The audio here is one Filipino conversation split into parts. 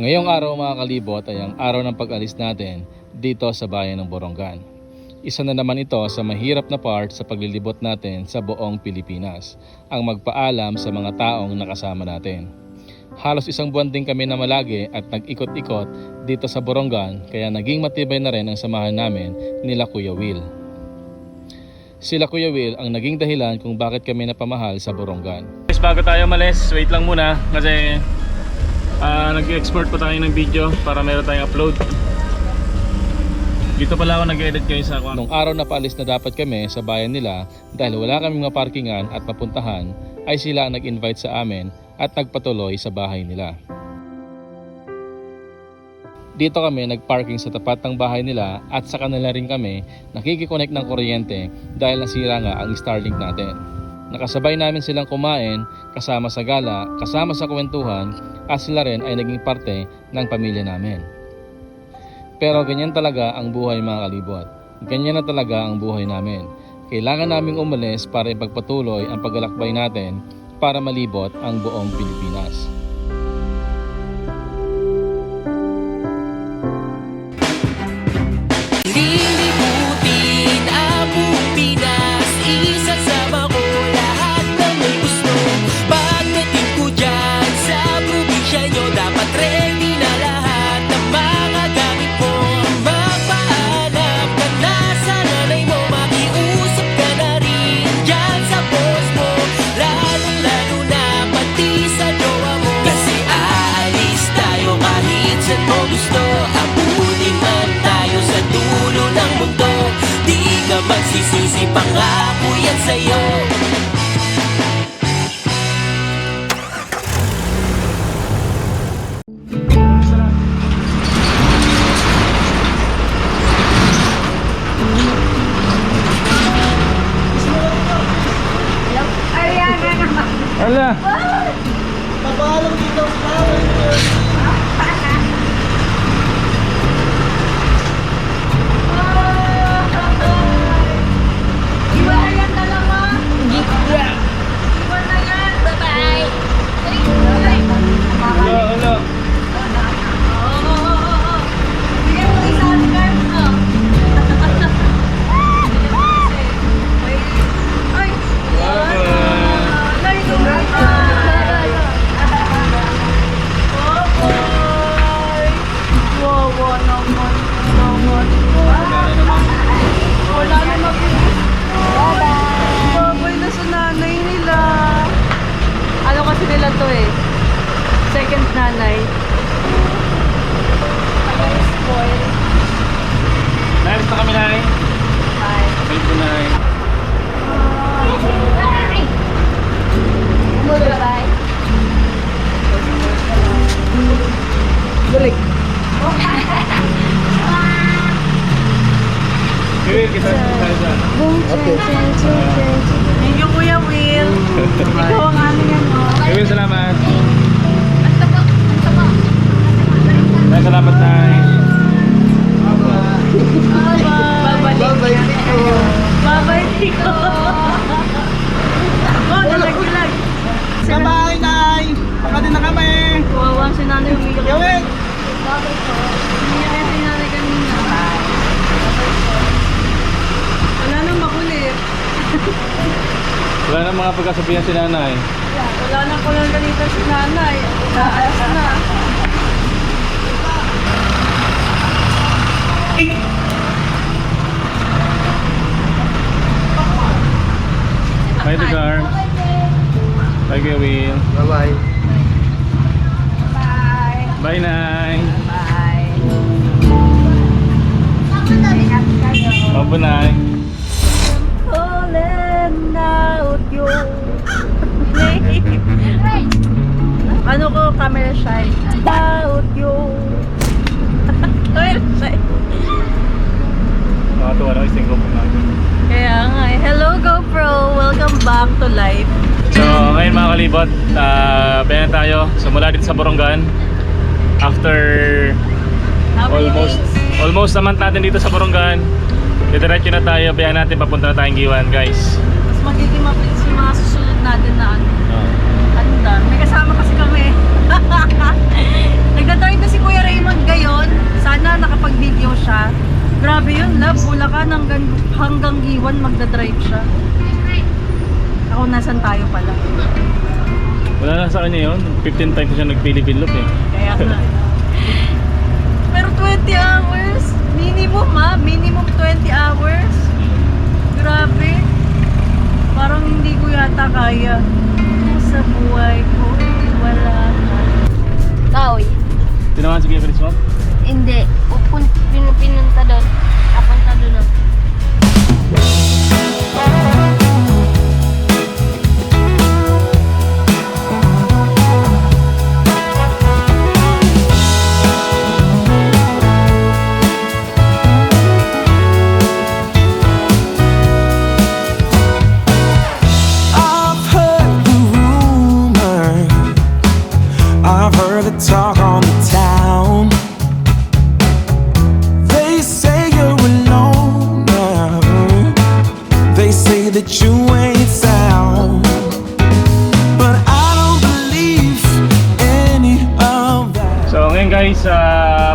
Ngayong araw mga kalibot ay ang araw ng pag-alis natin dito sa bayan ng Borongan. Isa na naman ito sa mahirap na part sa paglilibot natin sa buong Pilipinas, ang magpaalam sa mga taong nakasama natin. Halos isang buwan din kami na malagi at nag-ikot-ikot dito sa Borongan kaya naging matibay na rin ang samahan namin nila Kuya Will. Sila Kuya Will ang naging dahilan kung bakit kami napamahal sa Borongan. Bago tayo malis, wait lang muna kasi Ah, nag-export pa tayo ng video para meron tayong upload. Dito pala ako nag-edit kayo sa ako. Nung araw na paalis na dapat kami sa bayan nila dahil wala kaming maparkingan at mapuntahan ay sila ang nag-invite sa amin at nagpatuloy sa bahay nila. Dito kami nagparking sa tapat ng bahay nila at sa kanila rin kami nakikiconnect ng kuryente dahil nasira nga ang Starlink natin. Nakasabay namin silang kumain, kasama sa gala, kasama sa kwentuhan, at sila rin ay naging parte ng pamilya namin. Pero ganyan talaga ang buhay mga kalibot. Ganyan na talaga ang buhay namin. Kailangan naming umalis para ipagpatuloy ang paglalakbay natin para malibot ang buong Pilipinas. Pangako yan pagkasabihan si Nanay. Wala nang kulang ganito si nanay. Naalas na. Bye, the car. Bye, Kuya Will. Bye-bye. Bye. Bye, Nay. Bye. Opo, Nay. ko, camera shy. Out your Camera shy. Nakatuwa na isang GoPro natin. Kaya nga eh. Hello GoPro! Welcome back to life. So, ngayon mga kalibot, uh, bayan tayo. Sumula dito sa Borongan. After almost almost a month natin dito sa Borongan. Didiretso na tayo, bayan natin papunta na tayong Giwan, guys. Mas magiging mabilis yung mga susunod natin na ano. sana nakapag-video siya. Grabe yun, love. Bulacan hanggang, hanggang iwan magdadrive siya. Ako, nasan tayo pala? Wala na sa kanya yun. 15 times siya nag-Philippine loop eh. Kaya na. Pero 20 hours? Minimum ha? Minimum 20 hours? Grabe. Parang hindi ko yata kaya. Sa buhay ko, wala na. Taoy. Tinawahan si Kuya Chris Bob? Hindi. Pin pinunta doon. Napunta doon ako.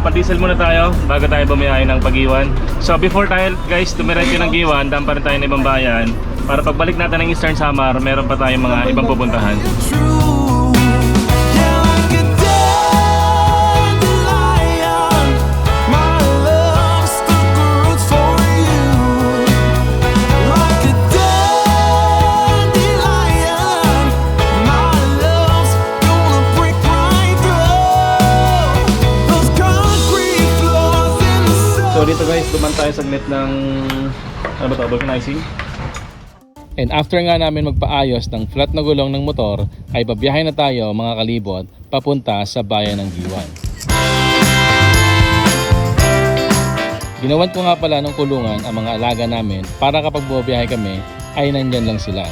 Pa-diesel muna tayo bago tayo bumiyahe ng Pag-iwan. So before tayo guys dumiretso ng Giwan, daan pa tayo ng ibang bayan. Para pagbalik natin ng Eastern Samar, meron pa tayong mga ibang pupuntahan. Tayo saglit ng ano ba to, vulcanizing? And after nga namin magpaayos ng flat na gulong ng motor, ay babiyahe na tayo mga kalibot papunta sa bayan ng Giwan. Ginawan ko nga pala ng kulungan ang mga alaga namin para kapag bumabiyahe kami ay nandyan lang sila.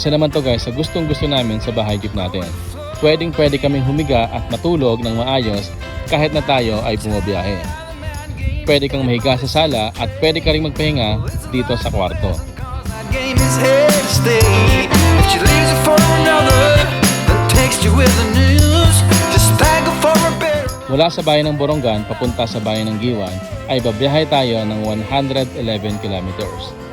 Isa naman to guys sa gustong gusto namin sa bahay jeep natin. Pwedeng pwede kaming humiga at matulog ng maayos kahit na tayo ay bumabiyahe. Pwede kang mahiga sa sala at pwede ka rin magpahinga dito sa kwarto. Mula sa bayan ng Borongan papunta sa bayan ng Giwan ay babiyahe tayo ng 111 kilometers.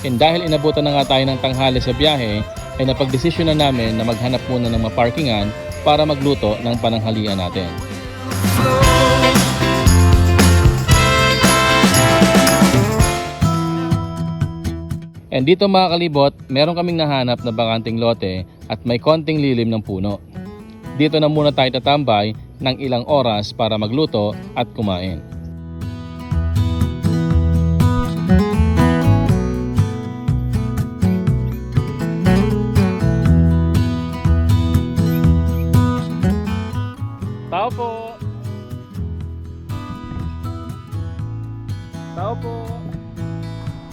And dahil inabutan na nga tayo ng tanghali sa biyahe, ay napagdesisyon na namin na maghanap muna ng maparkingan para magluto ng pananghalian natin. And dito mga kalibot, meron kaming nahanap na bakanting lote at may konting lilim ng puno. Dito na muna tayo tatambay ng ilang oras para magluto at kumain. Tao po! Tao po!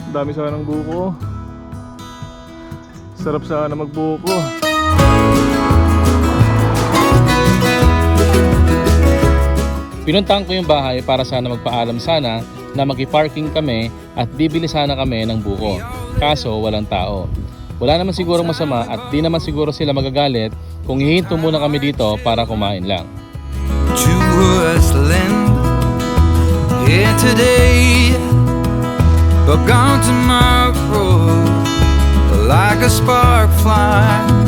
Dami sana ng buko. Sarap sana magbuko. Pinuntahan ko yung bahay para sana magpaalam sana na magiparking kami at bibili sana kami ng buko. Kaso walang tao. Wala naman siguro masama at di naman siguro sila magagalit kung hihinto muna kami dito para kumain lang. To us lend here today, but gone tomorrow, like a spark flying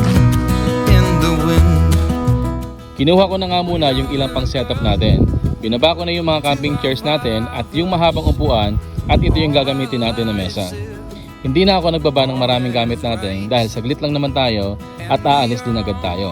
in the wind. Kinuha ko na nga muna yung ilang pang setup natin. Binaba ko na yung mga camping chairs natin at yung mahabang upuan at ito yung gagamitin natin na mesa. Hindi na ako nagbaba ng maraming gamit natin dahil saglit lang naman tayo at aalis din agad tayo.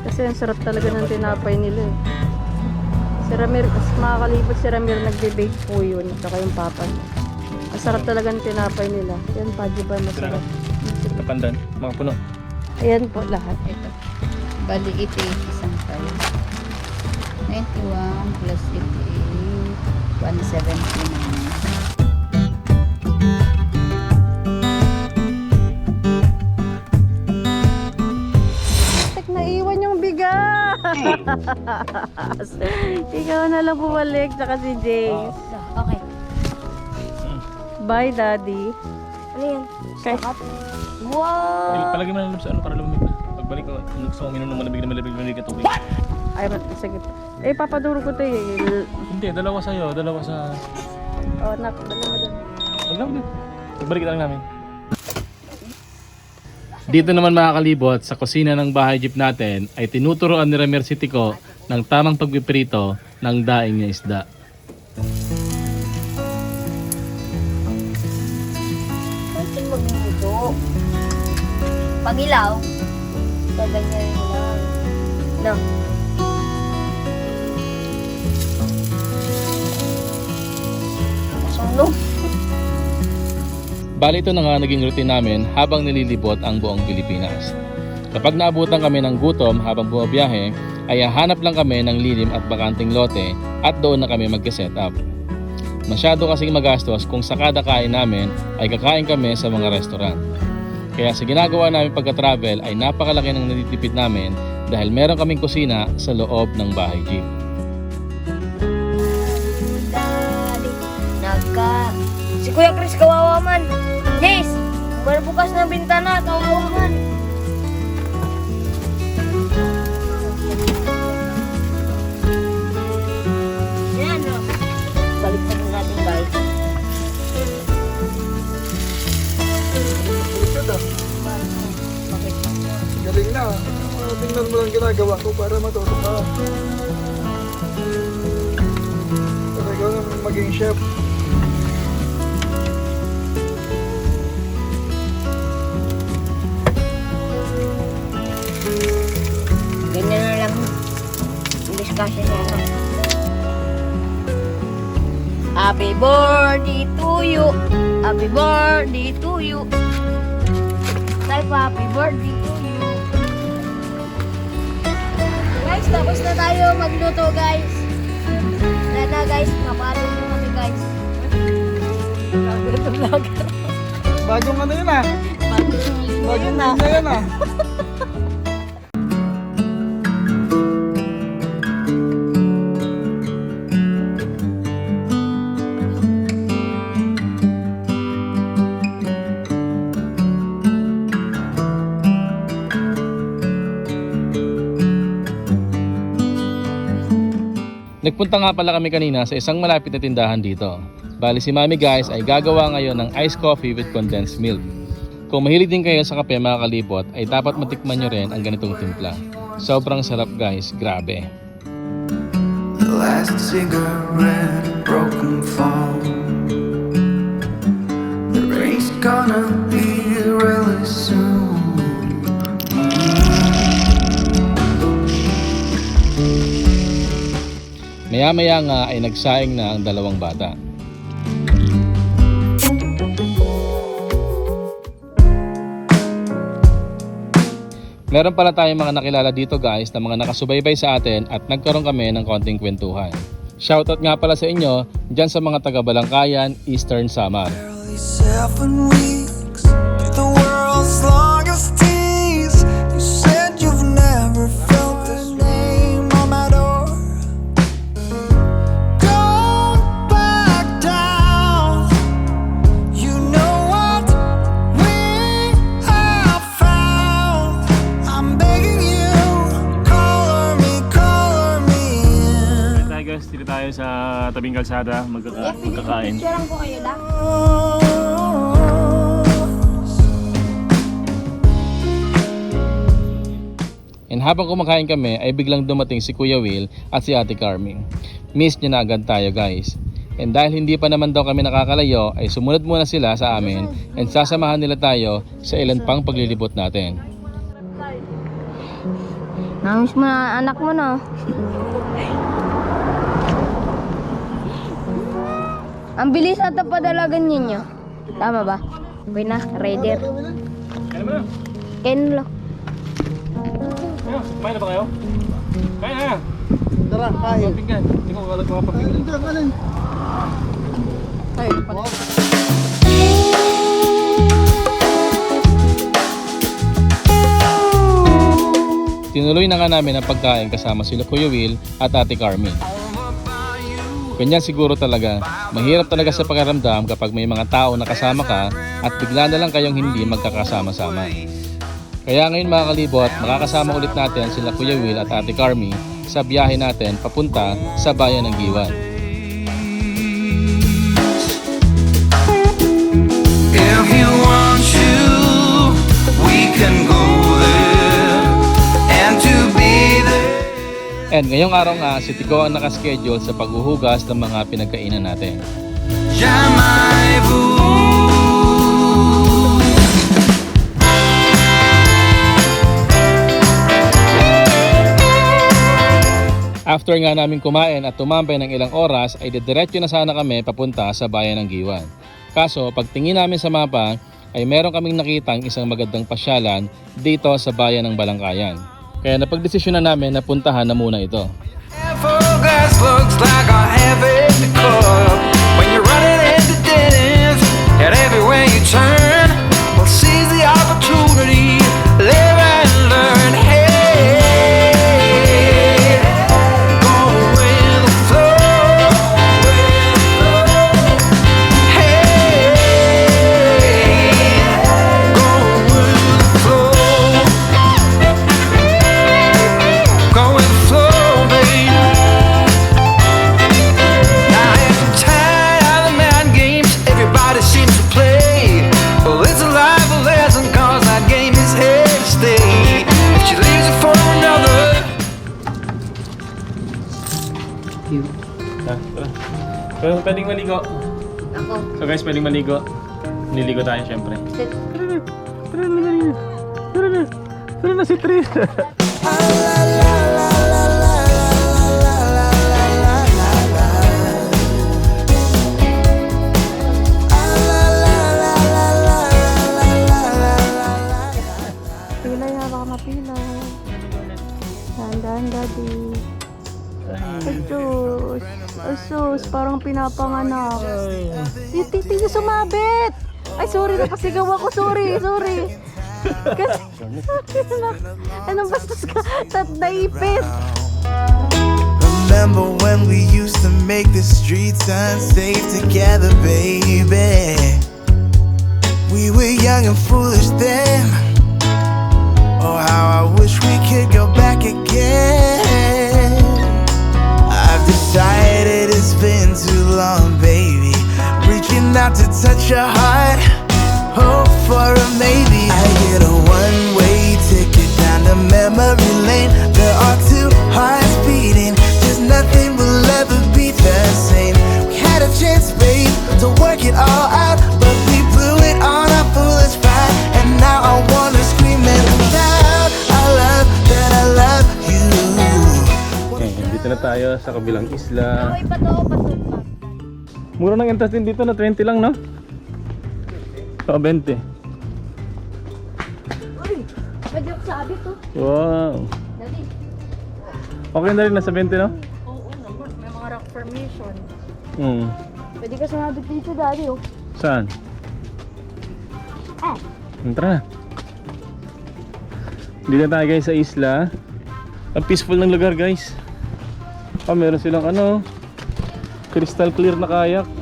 Kasi ang sarap talaga ng tinapay nila eh. Si Ramir, mas makakalipot si Ramir nagbe-bake po yun, saka yung papa niya. Ang sarap talaga ng tinapay nila. Yan, Paji ba, masarap. Kapandan. Mga puno. Ayan po lahat. Ito. Bali, 88 isang tayo. 91 plus 88, 179. Ikaw na lang bumalik, saka si James. Okay. Bye, Daddy. Ano yan? Kay, Wow! Palagi mo na sa ano para lumamig na. Pagbalik ko, gusto ko uminom ng malabig na malabig na na tubig. ay, sige. Eh, papaduro ko to eh. Hindi, dalawa sa'yo, dalawa sa... Oh, nak, dala mo dun. Wag lang din. Pagbalik lang namin. Dito naman makakalibot sa kusina ng bahay jeep natin ay tinuturoan ni Ramer City ko ng tamang pagpiprito ng daing niya isda. Kunting magluto. Pagilaw. Gaganyan lang. No. Sunog. Bali ito na nga naging routine namin habang nililibot ang buong Pilipinas. Kapag naabutan kami ng gutom habang bumabiyahe, ay hahanap lang kami ng lilim at bakanting lote at doon na kami magka-set up. Masyado kasing magastos kung sa kada kain namin ay kakain kami sa mga restaurant. Kaya sa ginagawa namin pagka-travel ay napakalaki ng natitipid namin dahil meron kaming kusina sa loob ng bahay jeep. Si Kuya Chris kawawa man. Yes! Bukas ng bintana, kawawa man. Yan o. Balik na natin guys. Galing na. Tingnan mo lang ginagawa ko para matuto ka. Talaga maging chef. Na lang. Happy birthday to you. Happy birthday to you. Type happy birthday to you. Guys, tapos na tayo magluto guys. Wala na guys, napalo mo kami guys. Vlogger to vlogger. Bagong ano yun ah. Bagong na. na yan ah. Nagpunta nga pala kami kanina sa isang malapit na tindahan dito. Bali si Mami guys ay gagawa ngayon ng iced coffee with condensed milk. Kung mahilig din kayo sa kape mga kalipot ay dapat matikman nyo rin ang ganitong timpla. Sobrang sarap guys, grabe. The last cigarette, broken fall. The rain's gonna be Maya-maya nga ay nagsaing na ang dalawang bata. Meron pala tayong mga nakilala dito guys na mga nakasubaybay sa atin at nagkaroon kami ng konting kwentuhan. Shoutout nga pala sa inyo dyan sa mga taga Balangkayan, Eastern Samar. Barely seven weeks, the world's longest sa tabing kalsada magkaka- magkakain. Picture lang po kayo lang. And habang kumakain kami ay biglang dumating si Kuya Will at si Ate Carming. Miss niya na agad tayo guys. And dahil hindi pa naman daw kami nakakalayo, ay sumunod muna sila sa amin and sasamahan nila tayo sa ilan pang paglilibot natin. Namiss mo na anak mo na. Ang bilis ata padalagan ninyo. Tama ba? Okay na, ready. Kaya mo na. Lo. Kumain na ba kayo? Kain na! Tara, kain. Pinggan. Hindi ko kalat mga papinggan. Ito, alin? Ay, pala. Tinuloy na nga namin ang pagkain kasama sila Kuya Will at Ate Carmen. Ganyan siguro talaga. Mahirap talaga sa pakiramdam kapag may mga tao na kasama ka at bigla na lang kayong hindi magkakasama-sama. Kaya ngayon mga kalibot, makakasama ulit natin sila Kuya Will at Ate Carmi sa biyahe natin papunta sa bayan ng Giwan. If you want to, we can go And ngayong araw nga, si Tico ang nakaschedule sa paghuhugas ng mga pinagkainan natin. After nga namin kumain at tumambay ng ilang oras ay didiretso na sana kami papunta sa bayan ng Giwan. Kaso pagtingin namin sa mapa ay meron kaming nakitang isang magandang pasyalan dito sa bayan ng Balangkayan. Kaya napagdesisyon na namin na puntahan na muna ito. Focus looks like a heavy pwedeng maligo. Ako. So guys, pwedeng maligo. Niligo tayo syempre. Tara na, tara na. Tara na. Tara na si Tris. Pilay, mapilay. Dahan-dahan, daddy. Asus. Asus, parang pinapanganak. Yung titi sumabit. Ay, sorry, napasigaw ako. Sorry, sorry. Kasi, anong bastos ka? Tat naipis. Remember when we used to make the streets unsafe together, baby? We were young and foolish then. Oh, how I wish we could go back Reaching out to touch your heart. Hope for a maybe. I get a one way ticket down to memory lane. There are two hearts beating. Just nothing will ever be the same. We had a chance, babe, to work it all out. But we blew it on our foolish pride. And now I wanna scream it loud. I love that I love you. Okay, dito na tayo sa kabilang isla. Okay, pato, pato. Mura ng entrance din dito na 20 lang, no? So, 20. Pwede ako sabi to. Wow. Daddy. Okay na rin na sa 20, no? Oo naman, may mga rock formation. Hmm. Pwede ka sumabit dito, daddy, oh. Saan? Ah. Tara na. Dito na tayo guys sa isla. Ang peaceful ng lugar guys. Ah, meron silang ano, crystal clear na kayak.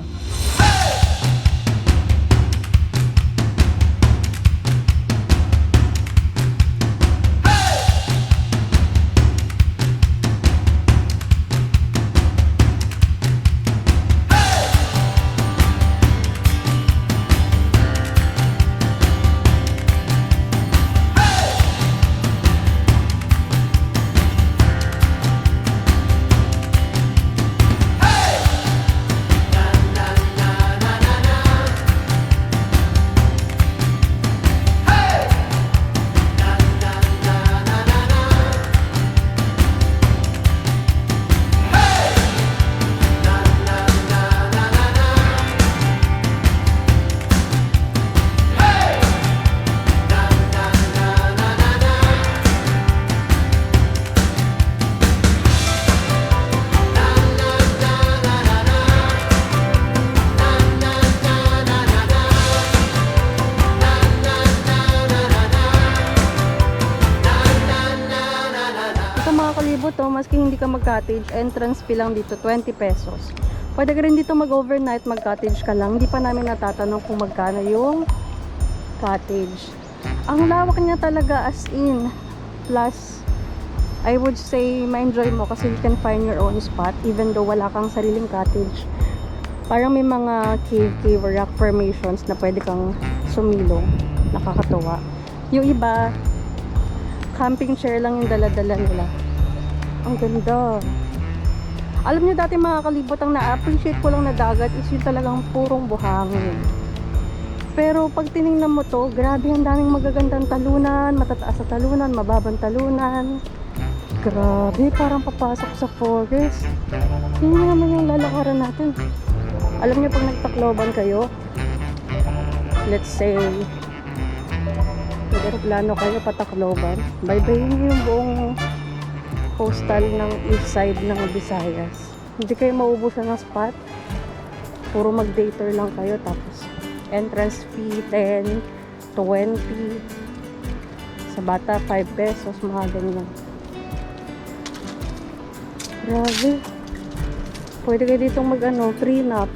Mag-cottage, entrance fee lang dito, 20 pesos. Pwede ka rin dito mag-overnight, mag-cottage ka lang. Hindi pa namin natatanong kung magkano yung cottage. Ang lawak niya talaga as in. Plus, I would say, ma-enjoy mo kasi you can find your own spot even though wala kang sariling cottage. Parang may mga cave-cave or rock formations na pwede kang sumilong. Nakakatuwa. Yung iba, camping chair lang yung dala-dala nila. Ang ganda. Alam niyo dati mga kalibot, ang na-appreciate ko lang na dagat is yung talagang purong buhangin. Pero pag tiningnan mo to, grabe ang daming magagandang talunan, matataas sa talunan, mababang talunan. Grabe, parang papasok sa forest. Yun na naman yung lalakaran natin. Alam niyo pag nagtakloban kayo, let's say, nag-aeroplano kayo patakloban, niyo yung buong coastal ng east side ng Visayas. Hindi kayo maubusan ng spot. Puro mag-dater lang kayo tapos entrance fee 10, 20. Sa bata 5 pesos, mga ganyan. Grabe. Pwede kayo ditong mag ano, prenup.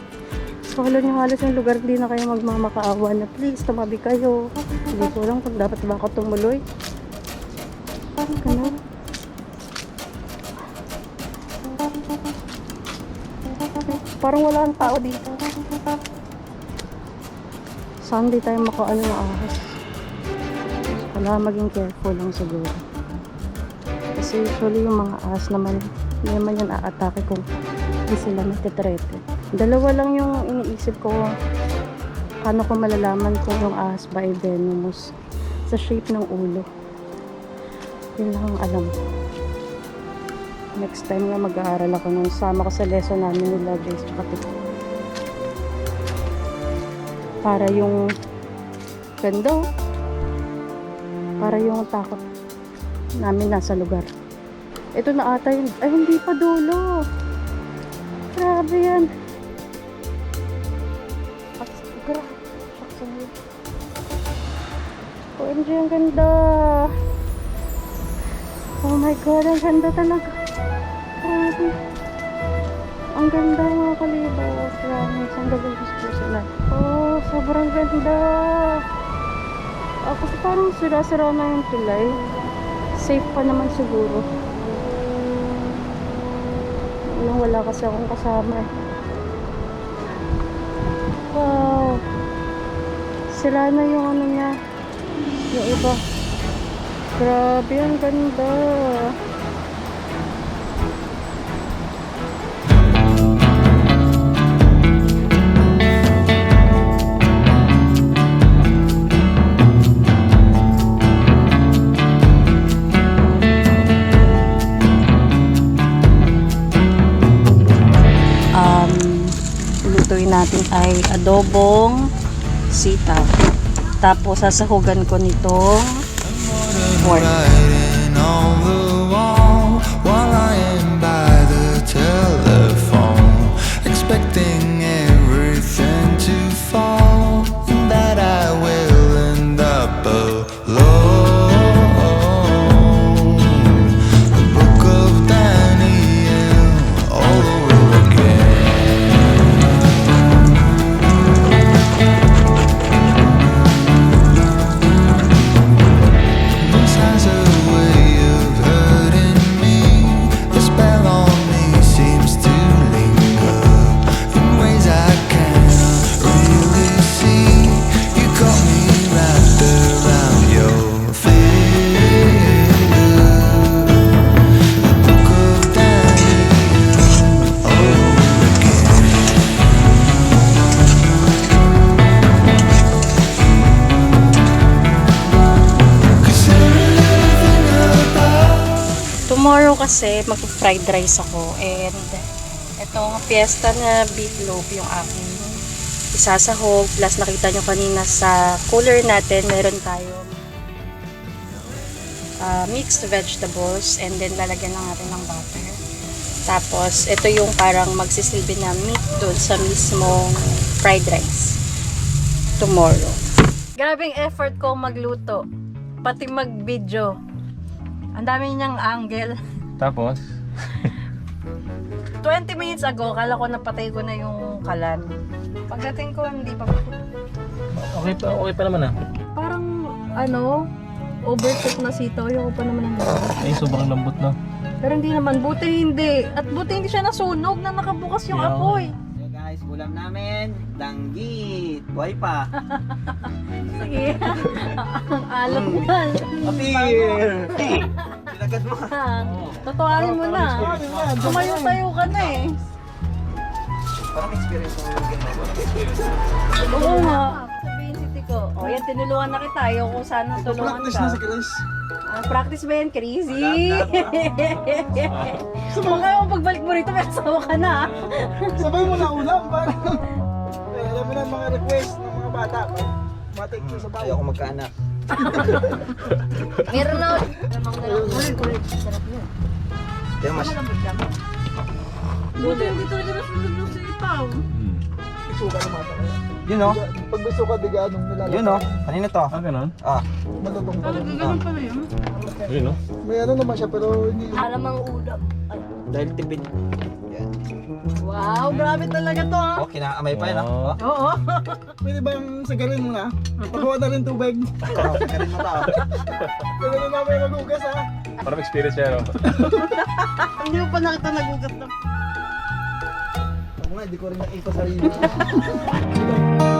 so, alam nyo halos yung lugar hindi na kayo magmamakaawa na please, tumabi kayo. Hindi ko lang kung dapat ba ako tumuloy. Parang wala ang tao dito. Saan di tayo makaano na ahas? Wala maging careful lang siguro. Kasi usually yung mga ahas naman, hindi naman yan aatake kung hindi sila natitrete. Dalawa lang yung iniisip ko paano ko malalaman kung yung ahas ba ay venomous sa shape ng ulo. Yun lang ang alam ko. Next time nga mag-aaral ako nung sama ko sa lesson namin nila Jace tsaka Tito. Para yung ganda oh. Para yung takot namin nasa lugar. Ito na ata yun. Ay, hindi pa dulo. Grabe yan. OMG, ang ganda. Oh my God, ang ganda talaga. Grabe. Ang ganda mga kalibos. Promise, ang ganda ko sila. Oh, sobrang ganda. Ako sa parang sira-sira na yung tulay. Safe pa naman siguro. Walang wala kasi akong kasama. Wow. Sira na yung ano niya. Yung iba. Grabe, ang ganda. um, adobong sitaw. Tapos sasahugan ko nitong pork. Kasi mag-fried rice ako and itong fiesta na beef loaf yung aking isasahog. Plus nakita nyo kanina sa cooler natin meron tayong ah, mixed vegetables and then lalagyan lang natin ng butter. Tapos ito yung parang magsisilbi na meat doon sa mismong fried rice tomorrow. Grabing effort ko magluto pati mag-video. Ang dami niyang angle Tapos? 20 minutes ago, kala ko napatay ko na yung kalan. Pagdating ko, hindi pa. Okay pa, okay pa naman ah. Parang, ano, overcook na sitaw. Ayoko pa naman ng Ay, sobrang lambot na. Pero hindi naman, buti hindi. At buti hindi siya nasunog na nakabukas yung Yeah. apoy. Hey guys, ulam namin, danggit. Buhay pa. Sige. Ang alam yan. Apir! Sinagad mo. Tatuarin mo na. Tumayo-tayo ka na eh. Parang experience mo yung ganyan. Oo nga. Sabihin si Tiko, o yan, tinulungan na kita. Ayaw ko sana tulungan Practice ka. na si Chris. Ah, practice ba yan, crazy? Baka yung pagbalik mo rito, may asawa ka na. Sabay mo na ulam. Parang, eh, alam mo na ang mga request ng mga bata. Matik ko sa bayo. Ayoko magkaanak. Meron na. Kaya mas... Buti hindi talaga nasunod yung sitaw. Isuka na mata. Yun o. Pag may suka, di anong nilalagay. Yun o. Kanina to. Ah, ganun? Ah. Malutong pa. rin. Ganun pala yun. Ayun no? May ano naman siya, pero hindi. Alam ang ulam. Dahil tipid. Yan. Wow, grabe talaga to ah. Oh, kinaamay pa yan ah. Oo. Oh. Oo. Pwede bang sagarin mo na? Pagawa na rin tubig. Oh, kagarin mo ta. oh. Pwede na namin magugas ha. Parang experience siya, no? Hindi mo pa nakita nagugat na. Ako nga, hindi ko rin nakita sarili.